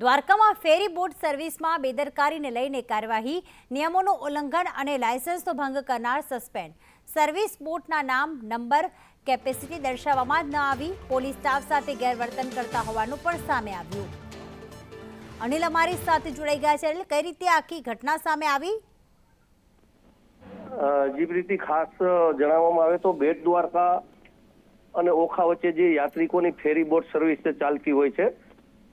દ્વારકામાં ફેરી બોટ સર્વિસમાં બેદરકારીને લઈને કાર્યવાહી, નિયમોનું ઉલ્લંઘન અને લાયસન્સનો ભંગ કરનાર સસ્પેન્ડ. સર્વિસ બોટના નામ, નંબર, કેપેસિટી દર્શાવવામાં જ ન આવી. પોલીસ સ્ટાફ સાથે ગેરવર્તન કરતા હોવાનું પણ સામે આવ્યું. અનિલ અમારી સાથે જોડાઈ ગયા છે. કઈ રીતે આખી ઘટના સામે આવી? રીતે ખાસ જણાવવામાં આવે તો બેટ દ્વારકા અને ઓખા વચ્ચે જે યાત્રિકોની ફેરી બોટ સર્વિસ ચાલતી હોય છે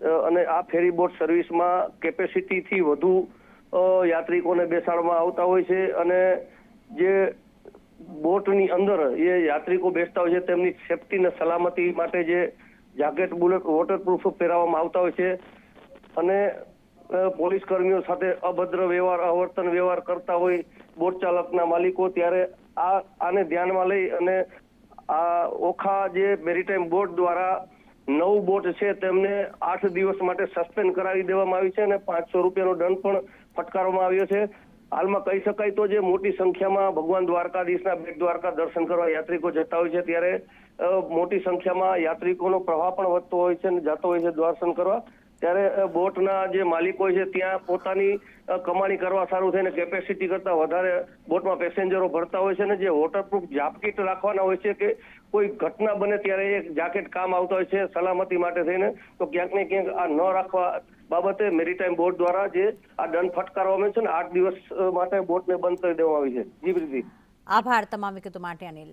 અને આ ફેરી બોટ સર્વિસમાં કેપેસિટીથી વધુ યાત્રિકોને બેસાડવામાં આવતા હોય છે અને જે બોટની અંદર એ યાત્રિકો બેસતા હોય છે, તેમની સેફટી અને સલામતી માટે જે જાકેટ બુલેટ વોટરપ્રૂફ પહેરાવવામાં આવતા હોય છે અને પોલીસ કર્મીઓ સાથે અભદ્ર વ્યવહાર, અવર્તન વ્યવહાર કરતા હોય બોટ ચાલકના માલિકો ત્યારે આ, આને ધ્યાનમાં લઈ અને આ ઓખા જે મેરીટાઈમ બોર્ડ દ્વારા નવ બોટ છે તેમને આઠ દિવસ માટે સસ્પેન્ડ કરાવી દેવામાં આવી છે અને પાંચસો રૂપિયાનો દંડ પણ ફટકારવામાં આવ્યો છે. હાલમાં કહી શકાય તો જે મોટી સંખ્યામાં ભગવાન દ્વારકાધીશના બેટ દ્વારકા દર્શન કરવા યાત્રિકો જતા હોય છે, ત્યારે મોટી સંખ્યામાં યાત્રિકોનો પ્રવાહ પણ વધતો હોય છે અને જતો હોય છે દર્શન કરવા. ત્યારે બોટના જે માલિકો છે, ત્યાં પોતાની કમાણી કરવા સારું થઈને કેપેસિટી કરતા વધારે બોટમાં પેસેન્જરો ભરતા હોય છે અને જે વોટરપ્રૂફ જાકેટ રાખવાના હોય છે કે કોઈ ઘટના બને ત્યારે એ જાકેટ કામ આવતા હોય છે સલામતી માટે થઈને, તો ક્યાંક ને ક્યાંક આ ન રાખવા બાબતે મેરીટાઈમ બોર્ડ દ્વારા જે આ દંડ ફટકારવામાં છે ને, આઠ દિવસ માટે બોટને બંધ કરી દેવામાં આવી છે. જી પ્રીતિ. આભાર તમામ વિગતો માટે અનિલ.